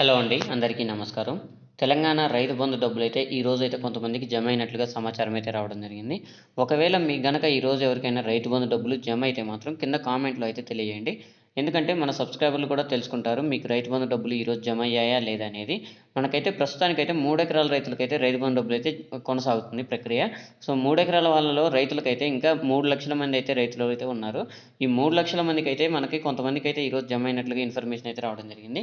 Hello అండి అందరికీ నమస్కారం. తెలంగాణ రైతు బంధు డబ్బులు అయితే ఈ రోజు అయితే కొంతమందికి జమ అయినట్లుగా సమాచారం అయితే రావడం జరిగింది. ఒకవేళ మీ గనక ఈ రోజు ఎవరికైనా రైతు బంధు డబ్బులు జమ అయితే మాత్రం కింద కామెంట్లో అయితే తెలియజేయండి. ఎందుకంటే మన సబ్స్క్రైబర్లు కూడా తెలుసుకుంటారు మీకు రైతు బంధు డబ్బులు ఈరోజు జమ అయ్యాయా లేదా అనేది. మనకైతే ప్రస్తుతానికైతే మూడు ఎకరాల రైతులకైతే రైతు బంధు డబ్బులు అయితే కొనసాగుతుంది ప్రక్రియ. సో మూడు ఎకరాల వాళ్ళలో రైతులకైతే ఇంకా మూడు లక్షల మంది అయితే రైతులు అయితే ఉన్నారు. ఈ మూడు లక్షల మందికి అయితే మనకి కొంతమందికి అయితే ఈరోజు జమ అయినట్లుగా ఇన్ఫర్మేషన్ అయితే రావడం జరిగింది.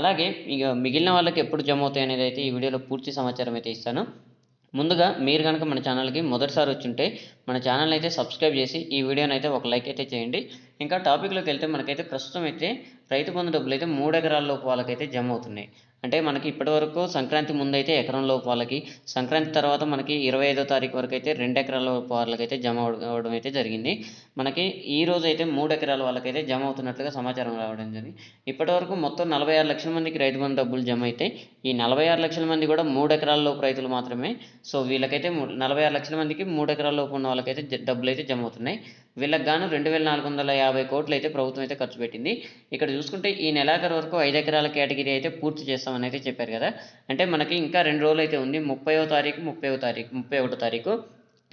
అలాగే ఇక మిగిలిన వాళ్ళకి ఎప్పుడు జమ అవుతాయి అనేది అయితే ఈ వీడియోలో పూర్తి సమాచారం అయితే ఇస్తాను. ముందుగా మీరు కనుక మన ఛానల్కి మొదటిసారి వచ్చుంటే మన ఛానల్ అయితే సబ్స్క్రైబ్ చేసి ఈ వీడియోని అయితే ఒక లైక్ అయితే చేయండి. ఇంకా టాపిక్లోకి వెళ్తే మనకైతే ప్రస్తుతం అయితే రైతు బంధు డబ్బులు అయితే మూడు ఎకరాల లోపు వాళ్ళకైతే జమ అవుతున్నాయి అంటే మనకి ఇప్పటివరకు సంక్రాంతి ముందు అయితే ఎకరం లోపు వాళ్ళకి సంక్రాంతి తర్వాత మనకి ఇరవై ఐదో తారీఖు వరకు అయితే రెండు ఎకరాల లోపు వాళ్ళకైతే జమ అవడం అయితే జరిగింది. మనకి ఈ రోజు అయితే మూడు ఎకరాల వాళ్ళకైతే జమ అవుతున్నట్లుగా సమాచారం రావడం జరిగింది. ఇప్పటివరకు మొత్తం నలభై ఆరు లక్షల మందికి రైతు బంధు డబ్బులు జమ అయితే ఈ నలభై ఆరు లక్షల మంది కూడా మూడు ఎకరాల లోపు రైతులు మాత్రమే. సో వీళ్ళకైతే నలభై ఆరు లక్షల మందికి మూడు ఎకరాల లోపు ఉన్న వాళ్ళకైతే డబ్బులు అయితే జమ అవుతున్నాయి. వీళ్ళకి గాను రెండు వేల నాలుగు వందల యాభై కోట్లు అయితే ప్రభుత్వం అయితే ఖర్చు పెట్టింది. ఇక్కడ చూసుకుంటే ఈ నెలాఖరు వరకు ఐదు ఎకరాల కేటగిరీ అయితే పూర్తి చేస్తామని అయితే చెప్పారు కదా. అంటే మనకి ఇంకా రెండు రోజులు అయితే ఉంది. ముప్పైవ తారీఖు ముప్పైవ తారీఖు ముప్పై ఒకటో తారీఖు.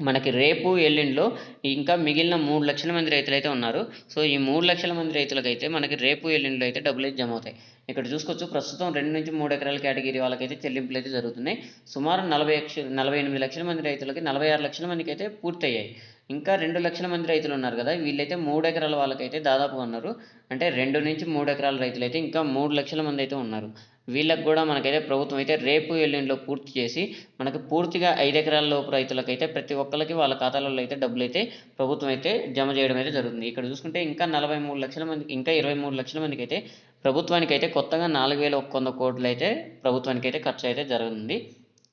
మనకి రేపు ఎల్లుండిలో ఇంకా మిగిలిన మూడు లక్షల మంది రైతులు అయితే ఉన్నారు. సో ఈ మూడు లక్షల మంది రైతులకైతే మనకి రేపు ఎల్లుండిలో అయితే డబ్బులు అయితే జమ అవుతాయి. ఇక్కడ చూసుకోవచ్చు ప్రస్తుతం రెండు నుంచి మూడు ఎకరాల కేటగిరీ వాళ్ళకైతే చెల్లింపులు అయితే జరుగుతున్నాయి. సుమారు నలభై లక్ష నలభై ఎనిమిది లక్షల మంది రైతులకి నలభై ఆరు లక్షల మందికి అయితే పూర్తయ్యాయి. ఇంకా రెండు లక్షల మంది రైతులు ఉన్నారు కదా వీళ్ళైతే మూడు ఎకరాల వాళ్ళకైతే దాదాపుగా ఉన్నారు. అంటే రెండు నుంచి మూడు ఎకరాల రైతులు అయితే ఇంకా మూడు లక్షల మంది అయితే ఉన్నారు. వీళ్ళకి కూడా మనకైతే ప్రభుత్వం అయితే రేపు ఎల్లుండిలో పూర్తి చేసి మనకు పూర్తిగా ఐదు ఎకరాల లోపు రైతులకైతే ప్రతి ఒక్కరికి వాళ్ళ ఖాతాలలో అయితే డబ్బులు అయితే ప్రభుత్వం అయితే జమ చేయడం అయితే జరుగుతుంది. ఇక్కడ చూసుకుంటే ఇంకా నలభై మూడు లక్షల మంది ఇంకా ఇరవై మూడు లక్షల మందికి అయితే ప్రభుత్వానికి అయితే కొత్తగా నాలుగు వేల ఒక్క వంద కోట్లు అయితే ప్రభుత్వానికి అయితే ఖర్చు అయితే జరుగుతుంది.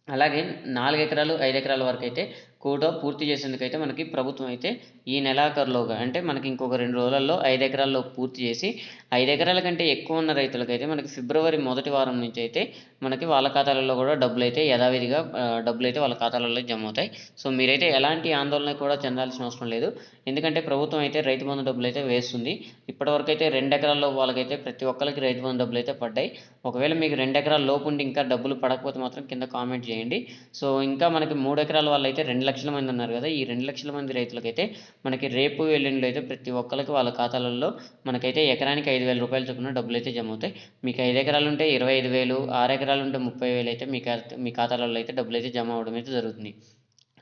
అలాగే నాలుగు ఎకరాలు ఐదు ఎకరాల వరకు అయితే కూడా పూర్తి చేసేందుకైతే మనకి ప్రభుత్వం అయితే ఈ నెలాఖరులోగా అంటే మనకి ఇంకొక రెండు రోజులలో ఐదు ఎకరాల్లో పూర్తి చేసి ఐదు ఎకరాల కంటే ఎక్కువ ఉన్న రైతులకైతే మనకి ఫిబ్రవరి మొదటి వారం నుంచి అయితే మనకి వాళ్ళ ఖాతాలలో కూడా డబ్బులు అయితే యథావిధిగా డబ్బులు అయితే వాళ్ళ ఖాతాలలో జమ అవుతాయి సో మీరైతే ఎలాంటి ఆందోళన కూడా చెందాల్సిన అవసరం లేదు. ఎందుకంటే ప్రభుత్వం అయితే రైతు బంధు డబ్బులు అయితే వేస్తుంది. ఇప్పటివరకు అయితే రెండు ఎకరాల్లో వాళ్ళకైతే ప్రతి ఒక్కరికి రైతు బంధు డబ్బులు అయితే పడ్డాయి. ఒకవేళ మీకు రెండు ఎకరాల లోపు ఉండి ఇంకా డబ్బులు పడకపోతే మాత్రం కింద కామెంట్ చేయండి. సో ఇంకా మనకి మూడు ఎకరాల వాళ్ళు అయితే రెండు లక్షల మంది ఉన్నారు కదా ఈ రెండు లక్షల మంది రైతులకైతే మనకి రేపు ఎల్లుండిలో అయితే ప్రతి ఒక్కరికి వాళ్ళ ఖాతాలలో మనకైతే ఎకరానికి ఐదు వేల రూపాయలు చొప్పున డబ్బులు అయితే జమ అవుతాయి మీకు ఐదు ఎకరాలు ఉంటే ఇరవై ఐదు వేలు ఆరు ఎకరాలు ఉంటే ముప్పై వేలు అయితే మీ మీ ఖాతాలలో అయితే డబ్బులు అయితే జమ అవడం అయితే జరుగుతుంది.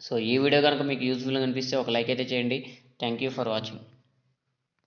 సో ఈ వీడియో కనుక మీకు యూజ్ఫుల్గా అనిపిస్తే ఒక లైక్ అయితే చేయండి. Thank you for watching